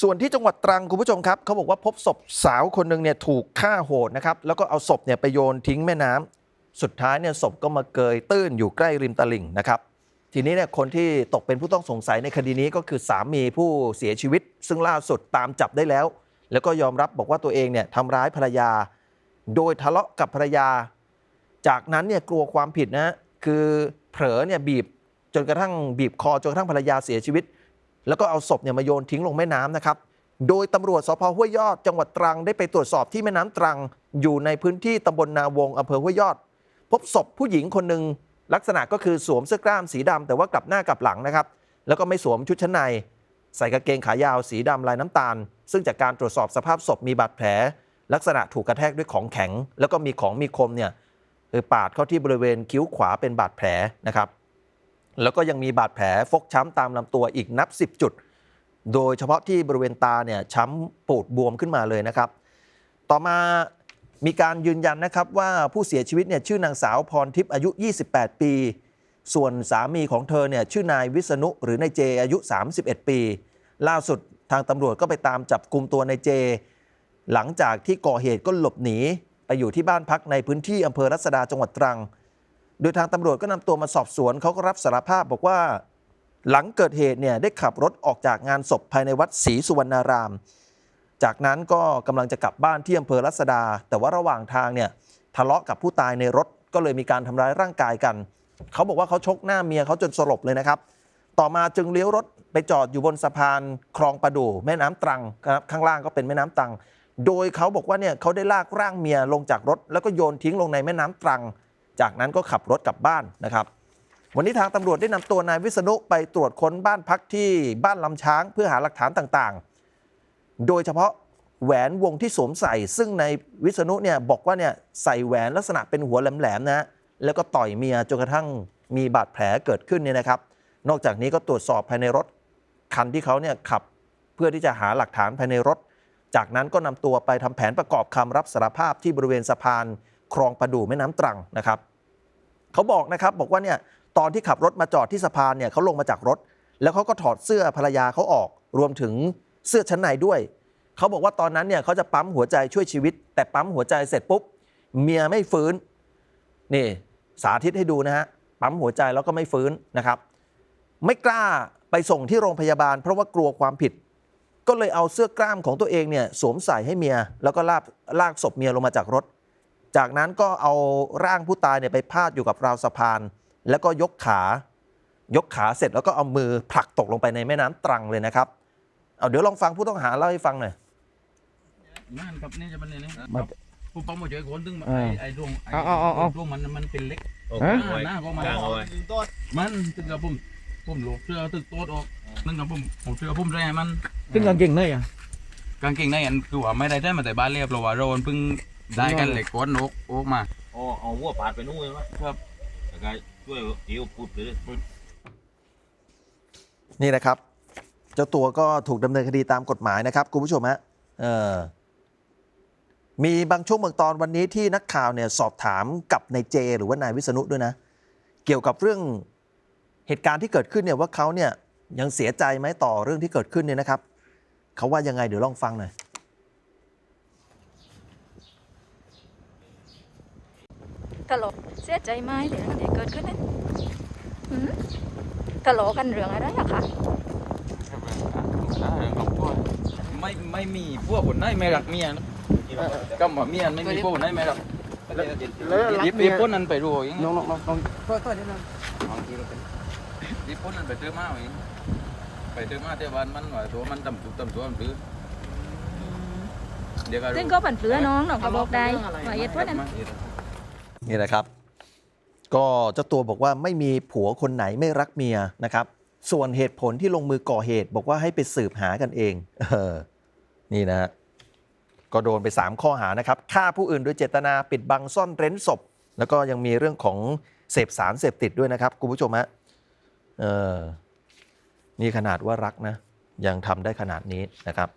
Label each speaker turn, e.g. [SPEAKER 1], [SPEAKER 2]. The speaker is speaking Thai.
[SPEAKER 1] ส่วนที่จังหวัดตรังคุณผู้ชมครับเขาบอกว่าพบศพสาวคนหนึ่งเนี่ยถูกฆ่าโหดนะครับแล้วก็เอาศพเนี่ยไปโยนทิ้งแม่น้ำสุดท้ายเนี่ยศพก็มาเกยตื้นอยู่ใกล้ริมตลิ่งนะครับทีนี้เนี่ยคนที่ตกเป็นผู้ต้องสงสัยในคดีนี้ก็คือสามีผู้เสียชีวิต ซึ่งล่าสุดตามจับได้แล้ว แล้วก็ยอมรับบอกว่าตัวเองเนี่ยทำร้ายภรรยา โดยทะเลาะกับภรรยา จากนั้นเนี่ยกลัวความผิดนะคือเผลอเนี่ยบีบจนกระทั่งบีบคอจนกระทั่งภรรยาเสียชีวิต แล้วก็เอาศพเนี่ยมาโยนทิ้งลงแม่น้ำนะครับ โดยตำรวจสพห้วยยอดจังหวัดตรังได้ไปตรวจสอบที่แม่น้ำตรัง อยู่ในพื้นที่ตำบลนาวงอำเภอห้วยยอด พบศพผู้หญิงคนหนึ่งลักษณะก็คือสวมเสื้อกล้ามสีดำแต่ว่ากลับหน้ากลับหลังนะครับ แล้วก็ไม่สวมชุดชั้นในใส่กางเกงขายาวสีดำลายน้ำตาล ซึ่งจากการตรวจสอบสภาพศพมีบาดแผล ลักษณะถูกกระแทกด้วยของแข็ง แล้วก็มีของมีคมเนี่ยเออปาดเข้าที่บริเวณคิ้วขวาเป็นบาดแผลนะครับ แล้วก็ยังมีบาดแผลฟกช้ำตามลำตัวอีกนับ 10 จุด โดยเฉพาะที่บริเวณตาเนี่ยช้ำปูดบวมขึ้นมาเลยนะครับ ต่อมามีการยืนยันนะครับว่าผู้เสียชีวิตเนี่ยชื่อนางสาวพรทิพย์อายุ 28 ปี ส่วนสามีของเธอเนี่ยชื่อนายวิษณุหรือนายเจอายุ 31 ปี ล่าสุดทางตำรวจก็ไปตามจับกลุ่มตัวนายเจ หลังจากที่ก่อเหตุก็หลบหนี ไปอยู่ที่บ้านพักในพื้นที่อำเภอรัศดาจังหวัดตรัง โดยทางตำรวจก็นำตัวมาสอบสวนเขาก็รับสารภาพบอกว่า หลังเกิดเหตุเนี่ยได้ขับรถออกจากงานศพภายในวัดศรีสุวรรณาราม จากนั้นก็กำลังจะกลับบ้านที่อำเภอรัศดา แต่ว่าระหว่างทางเนี่ยทะเลาะกับผู้ตายในรถก็เลยมีการทำร้ายร่างกายกัน เขาบอกว่าเขาชกหน้าเมียเขาจนสลบเลยนะครับ ต่อมาจึงเลี้ยวรถไปจอดอยู่บนสะพานคลองประดู่แม่น้ำตรังครับข้างล่างก็เป็นแม่น้ำตรัง โดยเขาบอกว่าเนี่ยเขาได้ลากร่างเมียลงจากรถ แล้วก็โยนทิ้งลงในแม่น้ำตรัง จากนั้นก็ขับรถกลับบ้านนะครับ วันนี้ทางตำรวจได้นำตัวนายวิษณุไปตรวจค้นบ้านพักที่บ้านลำช้างเพื่อหาหลักฐานต่างๆ โดยเฉพาะแหวนวงที่สวมใส่ ซึ่งในวิษณุเนี่ยบอกว่าเนี่ยใส่แหวนลักษณะเป็นหัวแหลมๆนะแล้วก็ต่อยเมียจนกระทั่งมีบาดแผลเกิดขึ้นเนี่ยนะครับ นอกจากนี้ก็ตรวจสอบภายในรถคันที่เขาเนี่ยขับเพื่อที่จะหาหลักฐานภายในรถ จากนั้นก็นำตัวไปทำแผนประกอบคำรับสารภาพที่บริเวณสะพาน คลองประดู่แม่น้ำตรังนะครับ เขาบอกนะครับบอกว่าเนี่ยตอนที่ขับรถมาจอดที่สะพานเนี่ยเขาลงมาจากรถ แล้วเขาก็ถอดเสื้อภรรยาเขาออก รวมถึงเสื้อชั้นในด้วย เขาบอกว่าตอนนั้นเนี่ยเขาจะปั๊มหัวใจช่วยชีวิต แต่ปั๊มหัวใจเสร็จปุ๊บเมียไม่ฟื้นนี่สาธิตให้ดูนะฮะปั๊มหัวใจแล้วก็ไม่ฟื้นนะครับ ไม่กล้าไปส่งที่โรงพยาบาล เพราะว่ากลัวความผิด ก็เลยเอาเสื้อกล้ามของตัวเองเนี่ยสวมใส่ให้เมีย แล้วก็ลากลากศพเมียลงมาจากรถ จากนั้นก็เอาร่างผู้ตายเนี่ยไปพาดอยู่กับราวสะพาน แล้วก็ยกขายกขาเสร็จแล้วก็เอามือผลักตกลงไปในแม่น้ำตรังเลยนะครับเอาเดี๋ยวลองฟังผู้ต้องหาเล่าให้ฟังหน่อย
[SPEAKER 2] นั่นครับนี่จะมันเนี่ยนี่
[SPEAKER 3] มัน
[SPEAKER 2] ผมปั๊มมาเจอคนตึง
[SPEAKER 3] อ่า
[SPEAKER 2] ไอ้ไอ้ดวงไอ้
[SPEAKER 3] เอาเอาเอาเอา
[SPEAKER 2] ดวงมันมันเป็นเล็ก
[SPEAKER 4] โอ้
[SPEAKER 3] ฮะ
[SPEAKER 4] โห
[SPEAKER 2] หน้าของมัน
[SPEAKER 4] กลางเอาไว้
[SPEAKER 2] มันตึงกับผมผมหลบเสื้อตึกโต๊ดออกนั่นกับผมผมเสื้อผมแร่มัน
[SPEAKER 3] ซึ่งกางเกงในอะ
[SPEAKER 2] กางเกงในอันคือว่าไม่ได้ได้มาแต่บ้านเรียบเพราะว่าเราเพิ่ง ได้กันเหล็กก้อนโอกโอกมา
[SPEAKER 4] โอ้เอาวัวปาดไปนู่นเลยวะ
[SPEAKER 2] ครับ
[SPEAKER 4] แล้วก็ช่วยเอวปุดเลย
[SPEAKER 1] นี่นะครับ เจ้าตัวก็ถูกดำเนินคดีตามกฎหมายนะครับคุณผู้ชมฮะเออมีบางช่วงบางตอนวันนี้ที่นักข่าวเนี่ยสอบถามกับนายเจ หรือว่านายวิษณุด้วยนะ เกี่ยวกับเรื่องเหตุการณ์ที่เกิดขึ้นเนี่ยว่าเขาเนี่ยยังเสียใจไหมต่อเรื่องที่เกิดขึ้นเนี่ยนะครับเขาว่ายังไงเดี๋ยวลองฟังหน่อย
[SPEAKER 5] ทะเลาะเสียใจไหมเรื่องที่เกิดขึ้นนั้นหืมทะเลาะกันเรื่องอะไรอะคะ
[SPEAKER 2] ไม่ไม่มีพวกคนไหนไม่รักเมียนะก็มาเมียไม่มีพวกคนไหนไม่รัก
[SPEAKER 3] แล้วรัก
[SPEAKER 2] ยิบ
[SPEAKER 3] เมี
[SPEAKER 2] ยิ
[SPEAKER 3] ย
[SPEAKER 2] บพ้นนั้นไปรู้อย่าง
[SPEAKER 3] น้
[SPEAKER 2] งี้
[SPEAKER 3] องน้องน้องน้องค่อยๆนิดนึง
[SPEAKER 2] ยิบพ้นนั้นไปเจอมาอย่างงี้ไปเจอมาแต่วันมันว่าตัวมันต่ำตุกต่ำตัวมันตื้อเดี๋ยวก็รู้
[SPEAKER 5] ซึ่งก็ผันเปลือน้องน้องก็บอกได้ว่าเหตุผลนั้น
[SPEAKER 1] นี่นะครับ ก็เจ้าตัวบอกว่าไม่มีผัวคนไหนไม่รักเมียนะครับ ส่วนเหตุผลที่ลงมือก่อเหตุ บอกว่าให้ไปสืบหากันเองเออนี่นะก็โดนไป 3 ข้อหานะครับฆ่าผู้อื่นโดยเจตนาปิดบังซ่อนเร้นศพ แล้วก็ยังมีเรื่องของเสพสารเสพติดด้วยนะครับคุณผู้ชมฮะเออนี่ขนาดว่ารักนะ ยังทำได้ขนาดนี้นะครับ